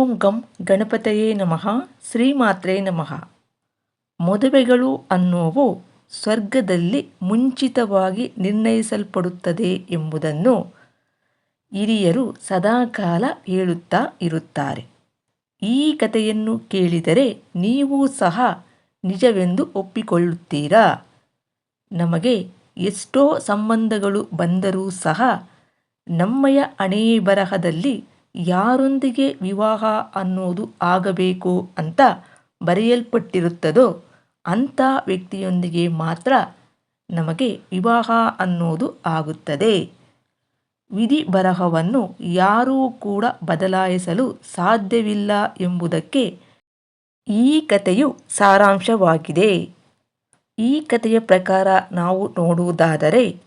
ಓಂ ಗಂ ಗಣಪತಯೇ ನಮಃ ಶ್ರೀಮಾತ್ರೇ ನಮಃ. ಮದುವೆಗಳು ಅನ್ನುವು ಸ್ವರ್ಗದಲ್ಲಿ ಮುಂಚಿತವಾಗಿ ನಿರ್ಣಯಿಸಲ್ಪಡುತ್ತದೆ ಎಂಬುದನ್ನು ಹಿರಿಯರು ಸದಾಕಾಲ ಹೇಳುತ್ತಾ ಇರುತ್ತಾರೆ. ಈ ಕಥೆಯನ್ನು ಕೇಳಿದರೆ ನೀವು ಸಹ ನಿಜವೆಂದು ಒಪ್ಪಿಕೊಳ್ಳುತ್ತೀರಾ? ನಮಗೆ ಎಷ್ಟೋ ಸಂಬಂಧಗಳು ಬಂದರೂ ಸಹ ನಮ್ಮಯ ಹಣೆ ಬರಹದಲ್ಲಿ ಯಾರೊಂದಿಗೆ ವಿವಾಹ ಅನ್ನೋದು ಆಗಬೇಕು ಅಂತ ಬರೆಯಲ್ಪಟ್ಟಿರುತ್ತದೋ ಅಂಥ ವ್ಯಕ್ತಿಯೊಂದಿಗೆ ಮಾತ್ರ ನಮಗೆ ವಿವಾಹ ಅನ್ನೋದು ಆಗುತ್ತದೆ. ವಿಧಿ ಬರಹವನ್ನು ಯಾರೂ ಕೂಡ ಬದಲಾಯಿಸಲು ಸಾಧ್ಯವಿಲ್ಲ ಎಂಬುದಕ್ಕೆ ಈ ಕಥೆಯು ಸಾರಾಂಶವಾಗಿದೆ. ಈ ಕಥೆಯ ಪ್ರಕಾರ ನಾವು ನೋಡುವುದಾದರೆ,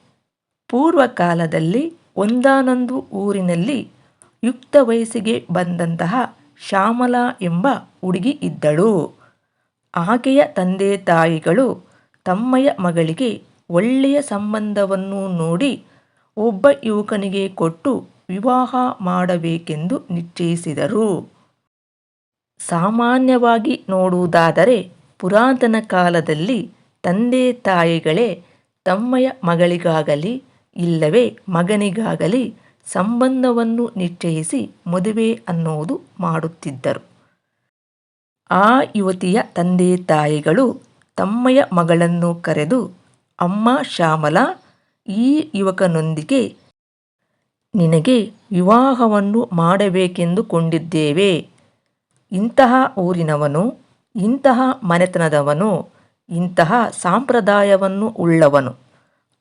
ಪೂರ್ವಕಾಲದಲ್ಲಿ ಒಂದಾನೊಂದು ಊರಿನಲ್ಲಿ ಯುಕ್ತ ವಯಸ್ಸಿಗೆ ಬಂದಂತಹ ಶ್ಯಾಮಲಾ ಎಂಬ ಹುಡುಗಿ ಇದ್ದಳು. ಆಕೆಯ ತಂದೆ ತಾಯಿಗಳು ತಮ್ಮಯ ಮಗಳಿಗೆ ಒಳ್ಳೆಯ ಸಂಬಂಧವನ್ನು ನೋಡಿ ಒಬ್ಬ ಯುವಕನಿಗೆ ಕೊಟ್ಟು ವಿವಾಹ ಮಾಡಬೇಕೆಂದು ನಿಶ್ಚಯಿಸಿದರು. ಸಾಮಾನ್ಯವಾಗಿ ನೋಡುವುದಾದರೆ ಪುರಾತನ ಕಾಲದಲ್ಲಿ ತಂದೆ ತಾಯಿಗಳೇ ತಮ್ಮಯ ಮಗಳಿಗಾಗಲಿ, ಇಲ್ಲವೇ ಮಗನಿಗಾಗಲಿ ಸಂಬಂಧವನ್ನು ನಿಶ್ಚಯಿಸಿ ಮದುವೆ ಅನ್ನೋದು ಮಾಡುತ್ತಿದ್ದರು. ಆ ಯುವತಿಯ ತಂದೆ ತಾಯಿಗಳು ತಮ್ಮಯ ಮಗಳನ್ನು ಕರೆದು, ಅಮ್ಮ ಶ್ಯಾಮಲಾ, ಈ ಯುವಕನೊಂದಿಗೆ ನಿನಗೆ ವಿವಾಹವನ್ನು ಮಾಡಬೇಕೆಂದುಕೊಂಡಿದ್ದೇವೆ. ಇಂತಹ ಊರಿನವನು, ಇಂತಹ ಮನೆತನದವನು, ಇಂತಹ ಸಾಂಪ್ರದಾಯವನ್ನು ಉಳ್ಳವನು.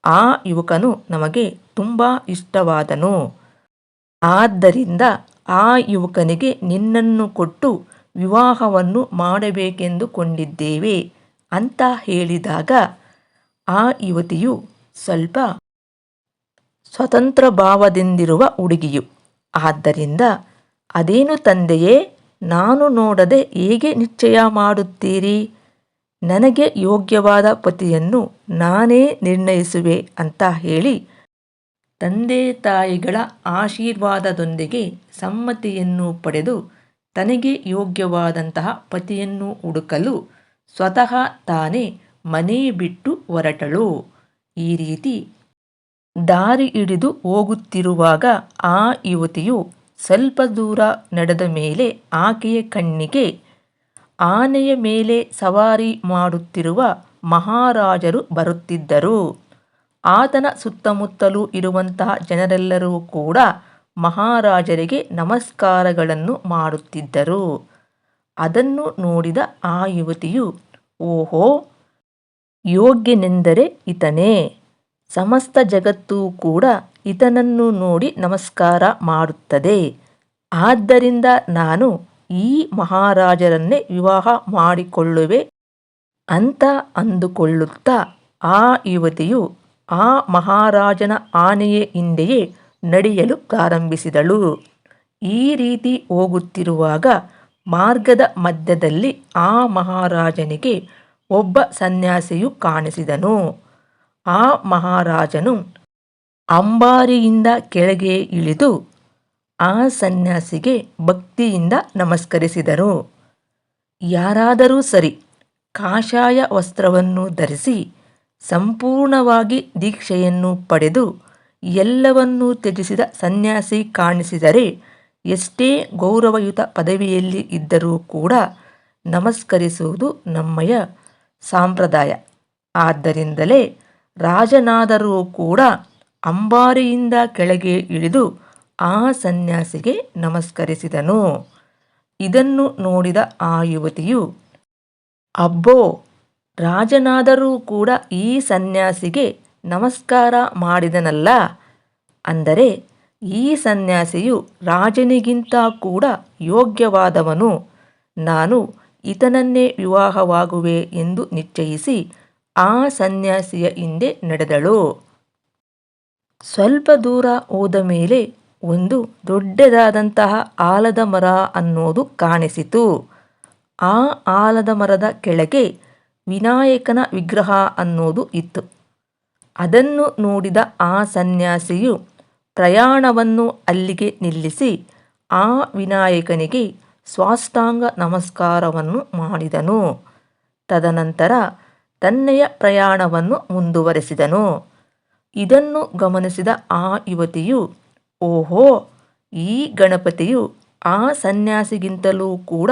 ಆ ಯುವಕನು ನಮಗೆ ತುಂಬ ಇಷ್ಟವಾದನು. ಆದ್ದರಿಂದ ಆ ಯುವಕನಿಗೆ ನಿನ್ನನ್ನು ಕೊಟ್ಟು ವಿವಾಹವನ್ನು ಮಾಡಬೇಕೆಂದುಕೊಂಡಿದ್ದೇವೆ ಅಂತ ಹೇಳಿದಾಗ ಆ ಯುವತಿಯು ಸ್ವಲ್ಪ ಸ್ವತಂತ್ರ ಭಾವದಿಂದಿರುವ ಹುಡುಗಿಯು. ಆದ್ದರಿಂದ ಅದೇನು ತಂದೆಯೇ, ನಾನು ನೋಡದೆ ಹೇಗೆ ನಿಶ್ಚಯ ಮಾಡುತ್ತೀರಿ? ನನಗೆ ಯೋಗ್ಯವಾದ ಪತಿಯನ್ನು ನಾನೇ ನಿರ್ಣಯಿಸುವೆ ಅಂತ ಹೇಳಿ ತಂದೆ ತಾಯಿಗಳ ಆಶೀರ್ವಾದದೊಂದಿಗೆ ಸಮ್ಮತಿಯನ್ನು ಪಡೆದು ತನಗೆ ಯೋಗ್ಯವಾದಂತಹ ಪತಿಯನ್ನು ಹುಡುಕಲು ಸ್ವತಃ ತಾನೇ ಮನೆ ಬಿಟ್ಟು ಹೊರಟಳು. ಈ ರೀತಿ ದಾರಿ ಹಿಡಿದು ಹೋಗುತ್ತಿರುವಾಗ ಆ ಯುವತಿಯು ಸ್ವಲ್ಪ ದೂರ ನಡೆದ ಮೇಲೆ ಆಕೆಯ ಕಣ್ಣಿಗೆ ಆನೆಯ ಮೇಲೆ ಸವಾರಿ ಮಾಡುತ್ತಿರುವ ಮಹಾರಾಜರು ಬರುತ್ತಿದ್ದರು. ಆತನ ಸುತ್ತಮುತ್ತಲೂ ಇರುವಂತಹ ಜನರೆಲ್ಲರೂ ಕೂಡ ಮಹಾರಾಜರಿಗೆ ನಮಸ್ಕಾರಗಳನ್ನು ಮಾಡುತ್ತಿದ್ದರು. ಅದನ್ನು ನೋಡಿದ ಆ ಯುವತಿಯು, ಓಹೋ, ಯೋಗ್ಯನೆಂದರೆ ಈತನೇ. ಸಮಸ್ತ ಜಗತ್ತು ಕೂಡ ಈತನನ್ನು ನೋಡಿ ನಮಸ್ಕಾರ ಮಾಡುತ್ತದೆ. ಆದ್ದರಿಂದ ನಾನು ಈ ಮಹಾರಾಜರನ್ನೇ ವಿವಾಹ ಮಾಡಿಕೊಳ್ಳುವೆ ಅಂತ ಅಂದುಕೊಳ್ಳುತ್ತಾ ಆ ಯುವತಿಯು ಆ ಮಹಾರಾಜನ ಆನೆಯ ಹಿಂದೆಯೇ ನಡೆಯಲು ಪ್ರಾರಂಭಿಸಿದಳು. ಈ ರೀತಿ ಹೋಗುತ್ತಿರುವಾಗ ಮಾರ್ಗದ ಮಧ್ಯದಲ್ಲಿ ಆ ಮಹಾರಾಜನಿಗೆ ಒಬ್ಬ ಸನ್ಯಾಸಿಯು ಕಾಣಿಸಿದನು. ಆ ಮಹಾರಾಜನು ಅಂಬಾರಿಯಿಂದ ಕೆಳಗೆ ಇಳಿದು ಆ ಸನ್ಯಾಸಿಗೆ ಭಕ್ತಿಯಿಂದ ನಮಸ್ಕರಿಸಿದರು. ಯಾರಾದರೂ ಸರಿ ಕಾಷಾಯ ವಸ್ತ್ರವನ್ನು ಧರಿಸಿ ಸಂಪೂರ್ಣವಾಗಿ ದೀಕ್ಷೆಯನ್ನು ಪಡೆದು ಎಲ್ಲವನ್ನೂ ತ್ಯಜಿಸಿದ ಸನ್ಯಾಸಿ ಕಾಣಿಸಿದರೆ ಎಷ್ಟೇ ಗೌರವಯುತ ಪದವಿಯಲ್ಲಿ ಇದ್ದರೂ ಕೂಡ ನಮಸ್ಕರಿಸುವುದು ನಮ್ಮಯ ಸಾಂಪ್ರದಾಯ. ಆದ್ದರಿಂದಲೇ ರಾಜನಾದರೂ ಕೂಡ ಅಂಬಾರಿಯಿಂದ ಕೆಳಗೆ ಇಳಿದು ಆ ಸನ್ಯಾಸಿಗೆ ನಮಸ್ಕರಿಸಿದನು. ಇದನ್ನು ನೋಡಿದ ಆ ಯುವತಿಯು, ಅಬ್ಬೋ, ರಾಜನಾದರೂ ಕೂಡ ಈ ಸನ್ಯಾಸಿಗೆ ನಮಸ್ಕಾರ ಮಾಡಿದನಲ್ಲ? ಅಂದರೆ ಈ ಸನ್ಯಾಸಿಯು ರಾಜನಿಗಿಂತ ಕೂಡ ಯೋಗ್ಯವಾದವನು. ನಾನು ಇತನನ್ನೇ ವಿವಾಹವಾಗುವೆ ಎಂದು ನಿಶ್ಚಯಿಸಿ ಆ ಸನ್ಯಾಸಿಯ ಹಿಂದೆ ನಡೆದಳು ಸ್ವಲ್ಪ ದೂರ ಹೋದ ಮೇಲೆ ಒಂದು ದೊಡ್ಡದಾದಂತಹ ಆಲದ ಮರ ಅನ್ನೋದು ಕಾಣಿಸಿತು. ಆ ಆಲದ ಮರದ ಕೆಳಗೆ ವಿನಾಯಕನ ವಿಗ್ರಹ ಅನ್ನೋದು ಇತ್ತು. ಅದನ್ನು ನೋಡಿದ ಆ ಸನ್ಯಾಸಿಯು ಪ್ರಯಾಣವನ್ನು ಅಲ್ಲಿಗೆ ನಿಲ್ಲಿಸಿ ಆ ವಿನಾಯಕನಿಗೆ ಸ್ವಾಷ್ಟಾಂಗ ನಮಸ್ಕಾರವನ್ನು ಮಾಡಿದನು. ತದನಂತರ ತನ್ನೆಯ ಪ್ರಯಾಣವನ್ನು ಮುಂದುವರೆಸಿದನು. ಇದನ್ನು ಗಮನಿಸಿದ ಆ ಯುವತಿಯು ಓಹೋ, ಈ ಗಣಪತಿಯು ಆ ಸನ್ಯಾಸಿಗಿಂತಲೂ ಕೂಡ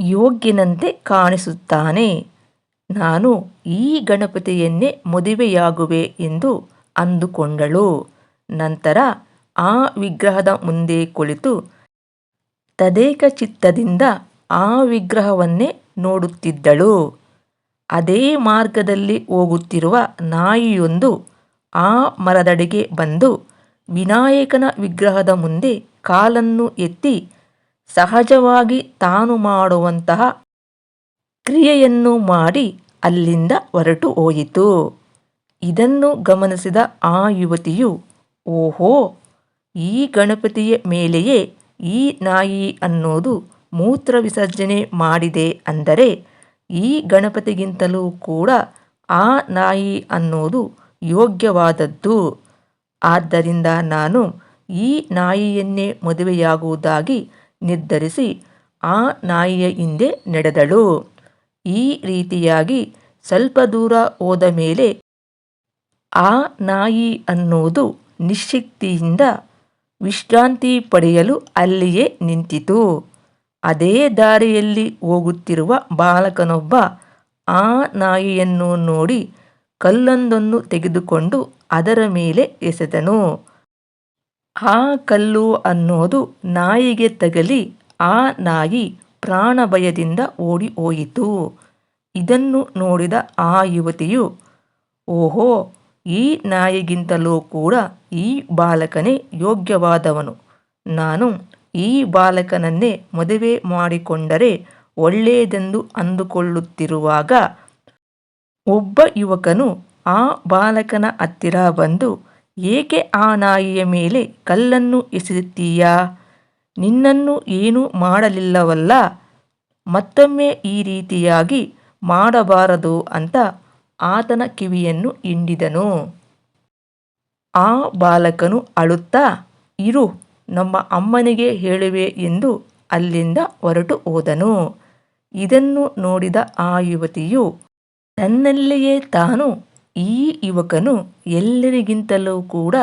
ಯೋಗ್ಯನಂತೆ ಕಾಣಿಸುತ್ತಾನೆ. ನಾನು ಈ ಗಣಪತಿಯನ್ನೇ ಮದುವೆಯಾಗುವೆ ಎಂದು ಅಂದುಕೊಂಡಳು. ನಂತರ ಆ ವಿಗ್ರಹದ ಮುಂದೆ ಕುಳಿತು ತದೇಕ ಚಿತ್ತದಿಂದ ಆ ವಿಗ್ರಹವನ್ನೇ ನೋಡುತ್ತಿದ್ದಳು. ಅದೇ ಮಾರ್ಗದಲ್ಲಿ ಹೋಗುತ್ತಿರುವ ನಾಯಿಯೊಂದು ಆ ಮರದಡೆಗೆ ಬಂದು ವಿನಾಯಕನ ವಿಗ್ರಹದ ಮುಂದೆ ಕಾಲನ್ನು ಎತ್ತಿ ಸಹಜವಾಗಿ ತಾನು ಮಾಡುವಂತಹ ಕ್ರಿಯೆಯನ್ನು ಮಾಡಿ ಅಲ್ಲಿಂದ ಹೊರಟು ಹೋಯಿತು. ಇದನ್ನು ಗಮನಿಸಿದ ಆ ಯುವತಿಯು, ಓಹೋ, ಈ ಗಣಪತಿಯ ಮೇಲೆಯೇ ಈ ನಾಯಿ ಅನ್ನೋದು ಮೂತ್ರ ವಿಸರ್ಜನೆ ಮಾಡಿದೆ ಅಂದರೆ ಈ ಗಣಪತಿಗಿಂತಲೂ ಕೂಡ ಆ ನಾಯಿ ಅನ್ನೋದು ಯೋಗ್ಯವಾದದ್ದು. ಆದ್ದರಿಂದ ನಾನು ಈ ನಾಯಿಯನ್ನೇ ಮದುವೆಯಾಗುವುದಾಗಿ ನಿರ್ಧರಿಸಿ ಆ ನಾಯಿಯ ಹಿಂದೆ ನಡೆದಳು. ಈ ರೀತಿಯಾಗಿ ಸ್ವಲ್ಪ ದೂರ ಹೋದ ಮೇಲೆ ಆ ನಾಯಿ ಅನ್ನೋದು ನಿಶ್ಶಕ್ತಿಯಿಂದ ವಿಶ್ರಾಂತಿ ಪಡೆಯಲು ಅಲ್ಲಿಯೇ ನಿಂತಿತು. ಅದೇ ದಾರಿಯಲ್ಲಿ ಹೋಗುತ್ತಿರುವ ಬಾಲಕನೊಬ್ಬ ಆ ನಾಯಿಯನ್ನು ನೋಡಿ ಕಲ್ಲೊಂದನ್ನು ತೆಗೆದುಕೊಂಡು ಅದರ ಮೇಲೆ ಎಸೆದನು. ಆ ಕಲ್ಲು ಅನ್ನೋದು ನಾಯಿಗೆ ತಗಲಿ ಆ ನಾಯಿ ಪ್ರಾಣ ಭಯದಿಂದ ಓಡಿ ಹೋಯಿತು. ಇದನ್ನು ನೋಡಿದ ಆ ಯುವತಿಯು, ಓಹೋ, ಈ ನಾಯಿಗಿಂತಲೂ ಕೂಡ ಈ ಬಾಲಕನೇ ಯೋಗ್ಯವಾದವನು. ನಾನು ಈ ಬಾಲಕನನ್ನೇ ಮದುವೆ ಮಾಡಿಕೊಂಡರೆ ಒಳ್ಳೆಯದೆಂದು ಅಂದುಕೊಳ್ಳುತ್ತಿರುವಾಗ ಒಬ್ಬ ಯುವಕನು ಆ ಬಾಲಕನ ಹತ್ತಿರ ಬಂದು, ಏಕೆ ಆ ನಾಯಿಯ ಮೇಲೆ ಕಲ್ಲನ್ನು ಎಸೆಯುತ್ತೀಯಾ ನಿನ್ನನ್ನು ಏನೂ ಮಾಡಲಿಲ್ಲವಲ್ಲ? ಮತ್ತೊಮ್ಮೆ ಈ ರೀತಿಯಾಗಿ ಮಾಡಬಾರದು ಅಂತ ಆತನ ಕಿವಿಯನ್ನು ಹಿಂಡಿದನು. ಆ ಬಾಲಕನು ಅಳುತ್ತಾ, ಇರು, ನಮ್ಮ ಅಮ್ಮನಿಗೆ ಹೇಳುವೆ ಎಂದು ಅಲ್ಲಿಂದ ಹೊರಟು ಹೋದನು. ಇದನ್ನು ನೋಡಿದ ಆ ಯುವತಿಯು ತನ್ನಲ್ಲಿಯೇ ತಾನು ಈ ಯುವಕನು ಎಲ್ಲರಿಗಿಂತಲೂ ಕೂಡ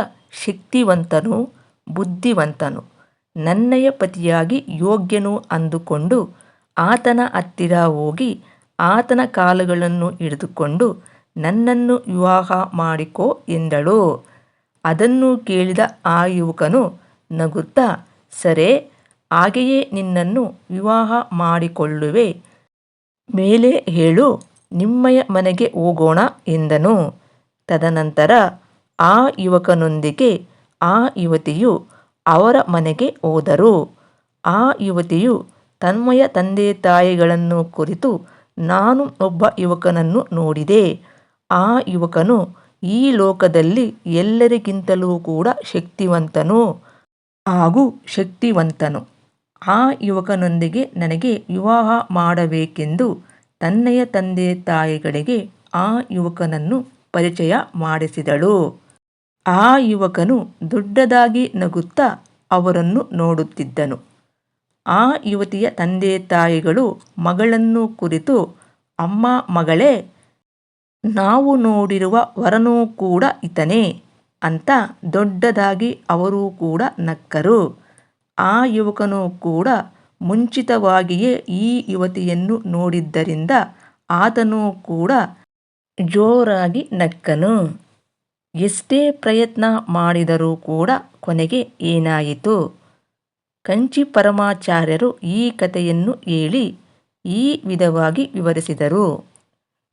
ಶಕ್ತಿವಂತನು ಬುದ್ಧಿವಂತನು. ನನ್ನಯ ಪತಿಯಾಗಿ ಯೋಗ್ಯನು ಅಂದುಕೊಂಡು ಆತನ ಹತ್ತಿರ ಹೋಗಿ ಆತನ ಕಾಲುಗಳನ್ನು ಹಿಡಿದುಕೊಂಡು ನನ್ನನ್ನು ವಿವಾಹ ಮಾಡಿಕೋ ಎಂದಳು. ಅದನ್ನು ಕೇಳಿದ ಆ ಯುವಕನು ನಗುತ್ತಾ, ಸರಿ, ಹಾಗೆಯೇ ನಿನ್ನನ್ನು ವಿವಾಹ ಮಾಡಿಕೊಳ್ಳುವೆ. ಮೇಲೆ ಹೇಳು ನಿಮ್ಮಯ ಮನೆಗೆ ಹೋಗೋಣ ಎಂದನು. ತದನಂತರ ಆ ಯುವಕನೊಂದಿಗೆ ಆ ಯುವತಿಯು ಅವರ ಮನೆಗೆ ಹೋದರು. ಆ ಯುವತಿಯು ತನ್ಮಯ ತಂದೆ ತಾಯಿಗಳನ್ನು ಕುರಿತು ನಾನು ಒಬ್ಬ ಯುವಕನನ್ನು ನೋಡಿದೆ. ಆ ಯುವಕನು ಈ ಲೋಕದಲ್ಲಿ ಎಲ್ಲರಿಗಿಂತಲೂ ಕೂಡ ಶಕ್ತಿವಂತನು ಹಾಗೂ ಶಕ್ತಿವಂತನು. ಆ ಯುವಕನೊಂದಿಗೆ ನನಗೆ ವಿವಾಹ ಮಾಡಬೇಕೆಂದು ತನ್ನೆಯ ತಂದೆ ತಾಯಿಗಳಿಗೆ ಆ ಯುವಕನನ್ನು ಪರಿಚಯ ಮಾಡಿಸಿದಳು. ಆ ಯುವಕನು ದೊಡ್ಡದಾಗಿ ನಗುತ್ತಾ ಅವರನ್ನು ನೋಡುತ್ತಿದ್ದನು. ಆ ಯುವತಿಯ ತಂದೆ ತಾಯಿಗಳು ಮಗಳನ್ನು ಕುರಿತು, ಅಮ್ಮ ಮಗಳೇ, ನಾವು ನೋಡಿರುವ ವರನೂ ಕೂಡ ಇತನೇ ಅಂತ ದೊಡ್ಡದಾಗಿ ಅವರೂ ಕೂಡ ನಕ್ಕರು. ಆ ಯುವಕನೂ ಕೂಡ ಮುಂಚಿತವಾಗಿಯೇ ಈ ಯುವತಿಯನ್ನು ನೋಡಿದ್ದರಿಂದ ಆತನು ಕೂಡ ಜೋರಾಗಿ ನಕ್ಕನು. ಎಷ್ಟೇ ಪ್ರಯತ್ನ ಮಾಡಿದರೂ ಕೂಡ ಕೊನೆಗೆ ಏನಾಯಿತು? ಕಂಚಿ ಪರಮಾಚಾರ್ಯರು ಈ ಕಥೆಯನ್ನು ಹೇಳಿ ಈ ವಿಧವಾಗಿ ವಿವರಿಸಿದರು.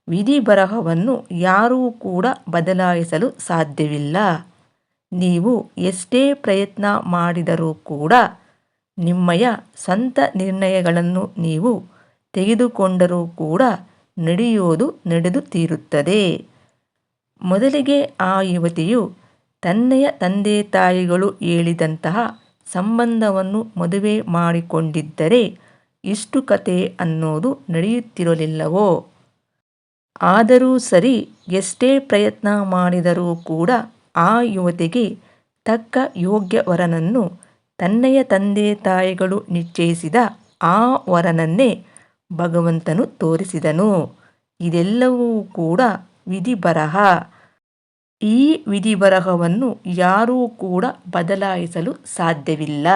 ವಿಧಿ ಬರಹವನ್ನು ಯಾರೂ ಕೂಡ ಬದಲಾಯಿಸಲು ಸಾಧ್ಯವಿಲ್ಲ. ನೀವು ಎಷ್ಟೇ ಪ್ರಯತ್ನ ಮಾಡಿದರೂ ಕೂಡ ನಿಮ್ಮಯ ಸ್ವಂತ ನಿರ್ಣಯಗಳನ್ನು ನೀವು ತೆಗೆದುಕೊಂಡರೂ ಕೂಡ ನಡೆಯೋದು ನಡೆದು ತೀರುತ್ತದೆ. ಮೊದಲಿಗೆ ಆ ಯುವತಿಯು ತನ್ನೆಯ ತಂದೆ ತಾಯಿಗಳು ಹೇಳಿದಂತಹ ಸಂಬಂಧವನ್ನು ಮದುವೆ ಮಾಡಿಕೊಂಡಿದ್ದರೆ ಇಷ್ಟು ಕತೆ ಅನ್ನೋದು ನಡೆಯುತ್ತಿರಲಿಲ್ಲವೋ? ಆದರೂ ಸರಿ, ಎಷ್ಟೇ ಪ್ರಯತ್ನ ಮಾಡಿದರೂ ಕೂಡ ಆ ಯುವತಿಗೆ ತಕ್ಕ ಯೋಗ್ಯ ವರನನ್ನು ತನ್ನೆಯ ತಂದೆ ತಾಯಿಗಳು ನಿಶ್ಚಯಿಸಿದ ಆ ವರನನ್ನೇ ಭಗವಂತನು ತೋರಿಸಿದನು. ಇದೆಲ್ಲವೂ ಕೂಡ ವಿಧಿ ಬರಹ ಈ ವಿಧಿಬರಹವನ್ನು ಯಾರೂ ಕೂಡ ಬದಲಾಯಿಸಲು ಸಾಧ್ಯವಿಲ್ಲ.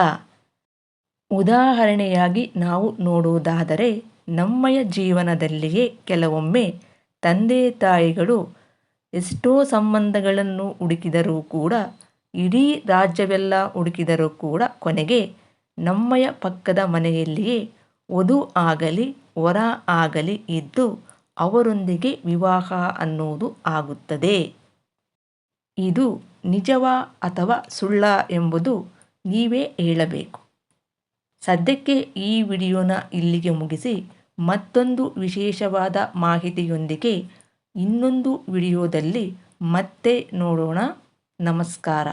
ಉದಾಹರಣೆಯಾಗಿ ನಾವು ನೋಡುವುದಾದರೆ, ನಮ್ಮಯ ಜೀವನದಲ್ಲಿಯೇ ಕೆಲವೊಮ್ಮೆ ತಂದೆ ತಾಯಿಗಳು ಎಷ್ಟೋ ಸಂಬಂಧಗಳನ್ನು ಹುಡುಕಿದರೂ ಕೂಡ ಇಡೀ ರಾಜ್ಯವೆಲ್ಲ ಹುಡುಕಿದರೂ ಕೂಡ ಕೊನೆಗೆ ನಮ್ಮಯ ಪಕ್ಕದ ಮನೆಯಲ್ಲಿಯೇ ವಧು ಆಗಲಿ, ವರ ಆಗಲಿ ಇದ್ದು ಅವರೊಂದಿಗೆ ವಿವಾಹ ಅನ್ನುವುದು ಆಗುತ್ತದೆ. ಇದು ನಿಜವಾ ಅಥವಾ ಸುಳ್ಳ ಎಂಬುದು ನೀವೇ ಹೇಳಬೇಕು. ಸದ್ಯಕ್ಕೆ ಈ ವಿಡಿಯೋನ ಇಲ್ಲಿಗೆ ಮುಗಿಸಿ ಮತ್ತೊಂದು ವಿಶೇಷವಾದ ಮಾಹಿತಿಯೊಂದಿಗೆ ಇನ್ನೊಂದು ವಿಡಿಯೋದಲ್ಲಿ ಮತ್ತೆ ನೋಡೋಣ. ನಮಸ್ಕಾರ.